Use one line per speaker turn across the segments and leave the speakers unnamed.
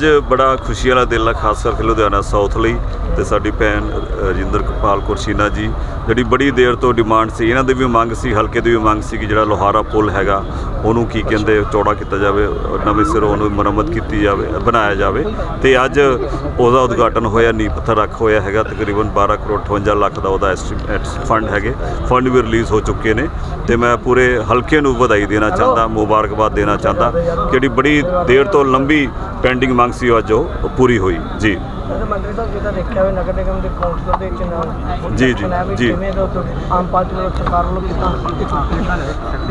ਅੱਜ ਬੜਾ ਖੁਸ਼ੀ ਵਾਲਾ ਦਿਨ ਆ, ਖਾਸ ਕਰਕੇ ਲੁਧਿਆਣਾ ਸਾਊਥ ਲਈ ਤੇ ਸਾਡੀ ਭੈਣ ਰਜਿੰਦਰ ਕਪਾਲ ਕੁਰਸੀਨਾ ਜੀ। ਜਿਹੜੀ ਬੜੀ ਦੇਰ ਤੋਂ ਡਿਮਾਂਡ ਸੀ, ਇਹਨਾਂ ਦੀ ਵੀ ਮੰਗ ਸੀ, ਹਲਕੇ ਦੀ ਵੀ ਮੰਗ ਸੀ ਕਿ ਜਿਹੜਾ ਲੋਹਾਰਾ ਪੁਲ ਹੈਗਾ, ਉਹਨੂੰ ਕੀ ਕਹਿੰਦੇ ਚੌੜਾ ਕੀਤਾ ਜਾਵੇ, ਨਵੇਂ ਸਿਰੋਂ ਉਹਨੂੰ ਮੁਰੰਮਤ ਕੀਤੀ ਜਾਵੇ, ਬਣਾਇਆ ਜਾਵੇ। ਤੇ ਅੱਜ ਉਹਦਾ ਉਦਘਾਟਨ ਹੋਇਆ, ਨੀਂਹ ਪੱਥਰ ਰੱਖ ਹੋਇਆ ਹੈਗਾ, ਤਕਰੀਬਨ 12 ਕਰੋੜ 58 ਲੱਖ ਦਾ ਉਹਦਾ ਐਸਟੀਮੇਟ ਫੰਡ ਹੈਗੇ, ਫੰਡ ਵੀ ਰਿਲੀਜ਼ ਹੋ ਚੁੱਕੇ ਨੇ। ਤੇ ਮੈਂ ਪੂਰੇ ਹਲਕੇ ਨੂੰ ਵਧਾਈ ਦੇਣਾ ਚਾਹੁੰਦਾ, ਮੁਬਾਰਕਬਾਦ ਦੇਣਾ ਚਾਹੁੰਦਾ ਕਿ ਜਿਹੜੀ ਬੜੀ ਦੇਰ ਤੋਂ ਲੰਬੀ ਪੈਂਡਿੰਗ ਮੰਗ ਸੀ, ਉਹ ਅੱਜ ਉਹ ਪੂਰੀ ਹੋਈ। ਜੀ।
ਵੈਸੇ ਮੰਤਰੀ ਸਾਹਿਬ ਜਿੱਦਾਂ ਦੇਖਿਆ ਹੋਵੇ ਨਗਰ ਨਿਗਮ ਦੇ ਕਾਉਂਸਲਰ ਦੇ ਚੁਣਾਵ
ਜੀ, ਜੀ, ਜੀ।
ਕਿਵੇਂ ਦਾ ਉੱਧਰ ਆਮ ਪਾਰਟੀ ਵੱਲੋਂ ਸਰਕਾਰ ਵੱਲੋਂ ਕੀਤਾ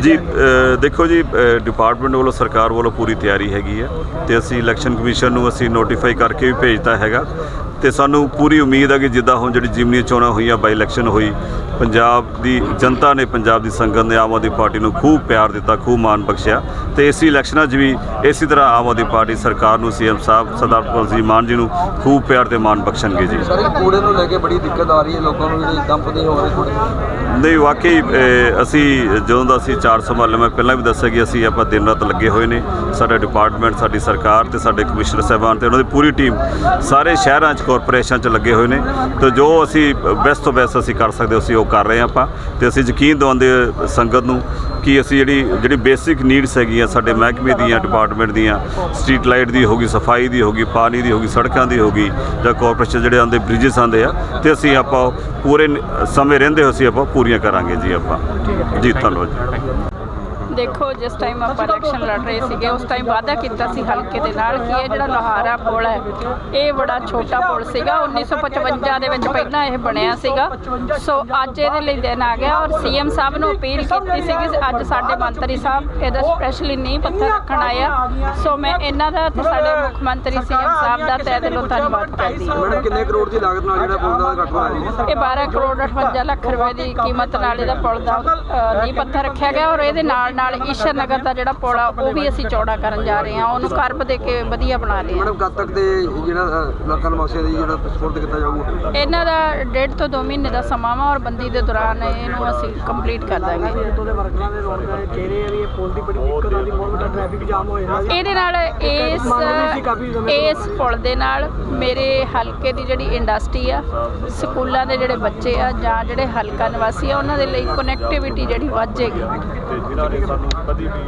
ਜੀ ਦੇਖੋ ਜੀ ਡਿਪਾਰਟਮੈਂਟ ਵੱਲੋਂ ਸਰਕਾਰ ਵੱਲੋਂ ਪੂਰੀ ਤਿਆਰੀ ਹੈਗੀ ਹੈ ਤੇ ਅਸੀਂ ਇਲੈਕਸ਼ਨ ਕਮਿਸ਼ਨ ਨੂੰ ਅਸੀਂ ਨੋਟੀਫਾਈ ਕਰਕੇ ਵੀ ਭੇਜਤਾ ਹੈਗਾ ਤੇ ਸਾਨੂੰ ਪੂਰੀ ਉਮੀਦ ਹੈ ਕਿ ਜਿੱਦਾਂ ਹੁਣ ਜਿਹੜੀ ਜਿਮਨੀ ਚੋਣਾਂ ਹੋਈਆਂ ਬਾਈ ਇਲੈਕਸ਼ਨ ਹੋਈ ਪੰਜਾਬ ਦੀ ਜਨਤਾ ਨੇ ਪੰਜਾਬ ਦੀ ਸੰਗਤ ਨੇ ਆਮ ਆਦਮੀ ਪਾਰਟੀ ਨੂੰ ਖੂਬ ਪਿਆਰ ਦਿੱਤਾ ਖੂਬ ਮਾਣ ਬਖਸ਼ਿਆ ਤੇ ਇਸੇ ਇਲੈਕਸ਼ਨਾਂ 'ਚ ਵੀ ਇਸੇ ਤਰ੍ਹਾਂ ਆਮ ਆਦਮੀ ਪਾਰਟੀ ਸਰਕਾਰ ਨੂੰ ਸੀਐਮ ਸਾਹਿਬ ਸਰਦਾਰ ਭਗਵੰਤ ਸਿੰਘ ਮਾਨ ਜੀ ਨੂੰ ਖੂਬ ਪਿਆਰ ਤੇ ਮਾਣ ਬਖਸ਼ਣਗੇ ਜੀ।
ਸਰ ਕੂੜੇ ਨੂੰ ਲੈ ਕੇ ਬੜੀ ਦਿੱਕਤ ਆ ਰਹੀ ਹੈ ਲੋਕਾਂ ਨੂੰ ਜਿਹੜੇ ਡੰਪ ਨਹੀਂ ਹੋ ਰਹੇ ਕੂੜੇ।
ਨਹੀਂ ਵਾਕਈ ਅਸੀਂ ਜਦੋਂ ਦਾ ਅਸੀਂ ਚਾਰ ਸੰਭਾਲੇ ਮੈਂ ਪਹਿਲਾਂ ਵੀ ਦੱਸਿਆ ਕਿ ਅਸੀਂ ਆਪਾਂ ਦਿਨ ਰਾਤ ਲੱਗੇ ਹੋਏ ਨੇ ਸਾਡਾ ਡਿਪਾਰਟਮੈਂਟ ਸਾਡੀ ਸਰਕਾਰ ਤੇ ਸਾਡੇ ਕਮਿਸ਼ਨਰ ਸਾਹਿਬਾਨ ਤੇ ਉਹਨਾਂ ਦੀ ਪੂਰੀ ਟੀਮ ਸਾਰੇ ਸ਼ਹਿਰਾਂ 'ਚ ਕਾਰਪੋਰੇਸ਼ਨ 'ਚ ਲੱਗੇ ਹੋਏ ਨੇ। ਤੇ ਜੋ ਅਸੀਂ ਬੈਸਟ ਤੋਂ ਬੈਸਟ ਅਸੀਂ ਕਰ ਸਕਦੇ ਅਸੀਂ ਉਹ ਕਰ ਰਹੇ ਹਾਂ ਆਪਾਂ। ਤੇ ਅਸੀਂ ਯਕੀਨ ਦਿਵਾਉਂਦੇ ਸੰਗਤ ਨੂੰ ਕਿ ਅਸੀਂ ਜਿਹੜੀ ਜਿਹੜੀ ਬੇਸਿਕ ਨੀਡਸ ਹੈਗੀਆਂ ਸਾਡੇ ਮਹਿਕਮੇ ਦੀਆਂ ਡਿਪਾਰਟਮੈਂਟ ਦੀਆਂ ਸਟਰੀਟ ਲਾਈਟ ਦੀ ਹੋਗੀ ਸਫ਼ਾਈ ਦੀ ਹੋਗੀ ਪਾਣੀ ਦੀ ਹੋਗੀ ਸੜਕਾਂ ਦੀ ਹੋਗੀ ਜਾਂ ਕਾਰਪੋਰੇਸ਼ਨ ਜਿਹੜੇ ਆਉਂਦੇ ਬ੍ਰਿਜਸ ਆਉਂਦੇ ਆ ਤੇ ਅਸੀਂ ਆਪਾਂ ਪੂਰੇ ਸਮੇਂ ਰਹਿੰਦੇ ਹੋਏ ਅਸੀਂ ਆਪਾਂ ਪੂਰੀਆਂ ਕਰਾਂਗੇ ਜੀ ਆਪਾਂ। ਜੀ ਧੰਨਵਾਦ
ਦੇਖੋ ਜਿਸ ਟਾਈਮ ਆਪਾਂ ਇਲੈਕਸ਼ਨ ਲੜ ਰਹੇ ਸੀਗੇ ਉਸ ਟਾਈਮ ਵਾਅਦਾ ਕੀਤਾ ਸੀ ਹਲਕੇ ਦੇ ਨਾਲ ਕਿ ਇਹ ਜਿਹੜਾ ਲੋਹਾਰਾ ਪੁਲ ਹੈ ਇਹ ਬੜਾ ਛੋਟਾ ਪੁਲ ਸੀਗਾ। 1955 ਦੇ ਵਿੱਚ ਪਹਿਲਾਂ ਇਹ ਬਣਿਆ ਸੀਗਾ। ਸੋ ਅੱਜ ਇਹਦੇ ਲਈ ਦਿਨ ਆ ਗਿਆ ਔਰ ਸੀਐਮ ਸਾਹਿਬ ਨੂੰ ਅਪੀਲ ਕੀਤੀ ਸੀ ਕਿ ਅੱਜ ਸਾਡੇ ਮੰਤਰੀ ਸਾਹਿਬ ਇਹਦਾ ਸਪੈਸ਼ਲੀ ਨੀਂਹ ਪੱਥਰ ਰੱਖਣ ਆਏ ਆ। ਸੋ ਮੈਂ ਇਹਨਾਂ ਦਾ ਤੇ ਸਾਡੇ ਮੁੱਖ ਮੰਤਰੀ ਸੀਐਮ ਸਾਹਿਬ ਦਾ ਤਹਿ ਦਿਲੋਂ ਧੰਨਵਾਦ ਕਰਦੀ ਹਾਂ।
ਮੈਡਮ ਕਿੰਨੇ ਕਰੋੜ ਦੀ ਲਾਗਤ ਨਾਲ ਜਿਹੜਾ ਪੁਲ ਦਾ ਘਟਨਾ ਹੈ
ਇਹ 12 ਕਰੋੜ 58 ਲੱਖ ਰੁਪਏ ਦੀ ਕੀਮਤ ਨਾਲ ਇਹਦਾ ਪੁਲ ਦਾ ਨੀਂਹ ਪੱਥਰ ਰੱਖਿਆ ਗਿਆ ਔਰ ਇਹਦੇ ਨਾਲ ਨਾਲ ਈਸ਼ਰ ਨਗਰ ਦਾ ਜਿਹੜਾ ਪੁਲ ਆ ਉਹ ਵੀ ਅਸੀਂ ਚੌੜਾ ਕਰਨ ਜਾ ਰਹੇ ਹਾਂ। ਉਹਨੂੰ ਕਰਬ ਦੇ ਕੇ ਵਧੀਆ ਬਣਾ ਰਹੇ ਹਾਂ।
ਮੈਡਮ ਕਦ ਤੱਕ ਦੇ ਜਿਹੜਾ ਅ, ਇਲਾਕਾ ਨਿਵਾਸੀਆਂ ਦੀ ਜਿਹੜਾ ਸਪੋਰਟ ਕੀਤਾ ਜਾਊਗਾ
ਇਹਨਾਂ ਦਾ ਡੇਢ ਤੋਂ 2 ਮਹੀਨੇ ਦਾ ਸਮਾਂ ਵਾ ਔਰ ਬੰਦੀ ਦੇ ਦੌਰਾਨ ਇਹਨੂੰ ਅਸੀਂ ਕੰਪਲੀਟ ਕਰ ਦਾਂਗੇ।
ਤੋਂ ਦੇ ਵਰਕਰਾਂ ਦੇ ਰੌਣਕਾਂ ਦੇ ਚਿਹਰੇ ਆ ਵੀ ਇਹ ਪੁਲ ਦੀ ਬੜੀ ਦਿੱਕਤ ਆਉਂਦੀ ਬਹੁਤ ਵੱਡਾ ਟ੍ਰੈਫਿਕ ਜਾਮ ਹੋ ਜਾਂਦਾ ਸੀ।
ਇਹਦੇ ਨਾਲ ਇਸ ਇਸ ਪੁਲ ਦੇ ਨਾਲ ਮੇਰੇ ਹਲਕੇ ਦੀ ਜਿਹੜੀ ਇੰਡਸਟਰੀ ਆ ਸਕੂਲਾਂ ਦੇ ਜਿਹੜੇ ਬੱਚੇ ਆ ਜਾਂ ਜਿਹੜੇ ਹਲਕਾ ਨਿਵਾਸੀ ਆ ਉਹਨਾਂ ਦੇ ਲਈ ਕਨੈਕਟੀਵਿਟੀ ਜਿਹੜੀ ਵੱਧ ਜਾਏਗੀ।
ਤੇ ਜਿਨ੍ਹਾਂ ਨੇ ਸਾਨੂੰ ਕਦੀ ਵੀ